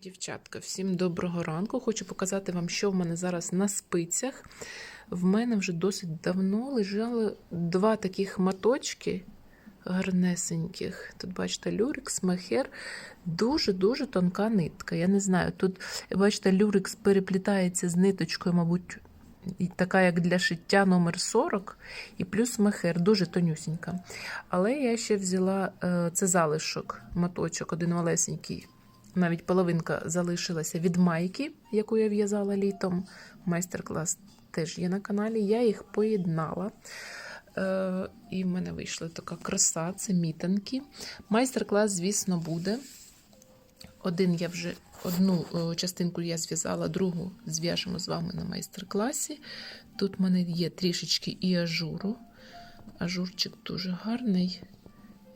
Дівчатка, всім доброго ранку. Хочу показати вам, що в мене зараз на спицях. В мене вже досить давно лежали два таких маточки гарнесеньких. Тут, бачите, люрикс, мехер. Дуже-дуже тонка нитка. Я не знаю, тут, бачите, люрикс переплітається з ниточкою, мабуть, така, як для шиття номер 40, і плюс мехер, дуже тонюсінька. Але я ще взяла е, це залишок, маточок, один малесенький. Навіть половинка залишилася від майки, яку я в'язала літом. Майстер-клас теж є на каналі. Я їх поєднала. Е, і в мене вийшла така краса, це мітинки. Майстер-клас, звісно, буде. Один я вже одну е, частинку я зв'язала, другу зв'яжемо з вами на майстер-класі. Тут в мене є трішечки і ажуру. Ажурчик дуже гарний.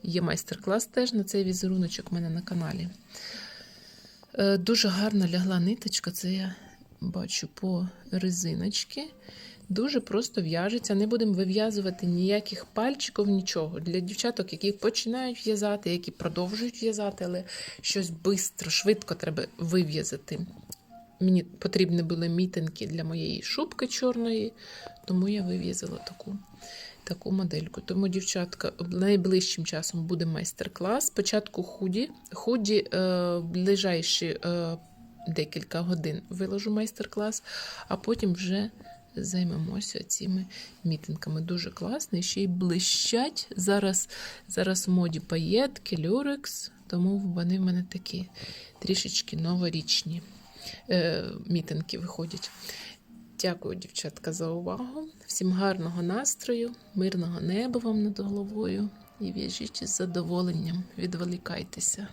Є майстер-клас теж на цей візеруночок у мене на каналі. Е, Дуже гарно лягла ниточка, це я бачу по резиночки. Дуже просто в'яжеться. Не будемо вив'язувати ніяких пальчиків, нічого. Для дівчаток, які починають в'язати, які продовжують в'язати, але щось швидко, швидко треба вив'язати. Мені потрібні були мітинки для моєї шубки чорної, тому я вив'язала таку, таку модельку. Тому, дівчатка, найближчим часом буде майстер-клас. Спочатку худі. Худі е, ближайші е, декілька годин виложу майстер-клас, а потім вже займемося цими мітинками. Дуже класно, ще й блищать. Зараз, зараз в моді паєтки, люрекс, тому вони в мене такі трішечки новорічні е, мітинки виходять. Дякую, дівчатка, за увагу. Всім гарного настрою, мирного неба вам над головою і в'яжіть із задоволенням, відволікайтеся.